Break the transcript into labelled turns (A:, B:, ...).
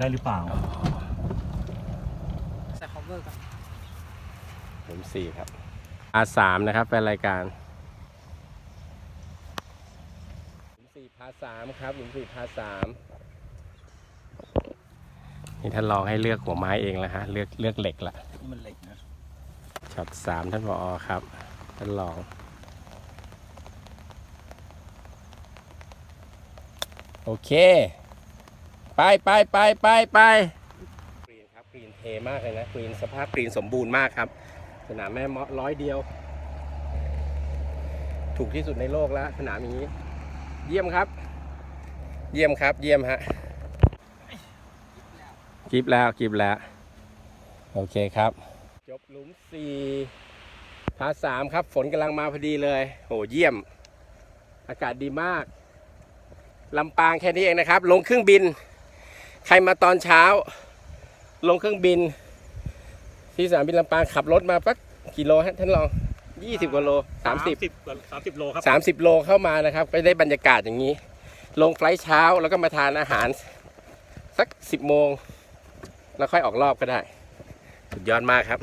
A: ได้หรือเปล่า
B: ใส่ cover ก่อน
C: หลุมสี่ครับ อาสามนะครับเป็นรายการหลุมสี่พาสามครับหลุมสี่พาสามนี่ท่านลองให้เลือกหัวไม้เองแล้วฮะ เลือกเลือกเหล็กละ
A: นี่มันเหล็กนะ
C: ช็อตสามท่านผอครับ ท่านลอง โอเค ไปไปไปไปไปกรีนครับกรีนเทมากเลยนะกรีนสภาพกรีนสมบูรณ์มากครับ สนามแม่เมาะร้อยเดียว ถูกที่สุดในโลกแล้วสนามนี้ เยี่ยมครับ เยี่ยมครับ เยี่ยมฮะกิบแล้วกิบแล้ว โอเคครับ จบหลุมสี่พาสามครับ ฝนกำลังมาพอดีเลย โหเยี่ยม อากาศดีมากลำปางแค่นี้เองนะครับ ลงเครื่องบิน ใครมาตอนเช้า ลงเครื่องบิน ที่สนามบินลำปางขับรถมาปักกี่โลฮะท่านลอง20กว่าโล30
A: สามสิบโลครับ
C: 30โลเข้ามานะครับ ก็ได้บรรยากาศอย่างนี้ ลงไฟลท์เช้าแล้วก็มาทานอาหาร สัก10โมง แล้วค่อยออกรอบก็ได้ สุดยอดมากครับ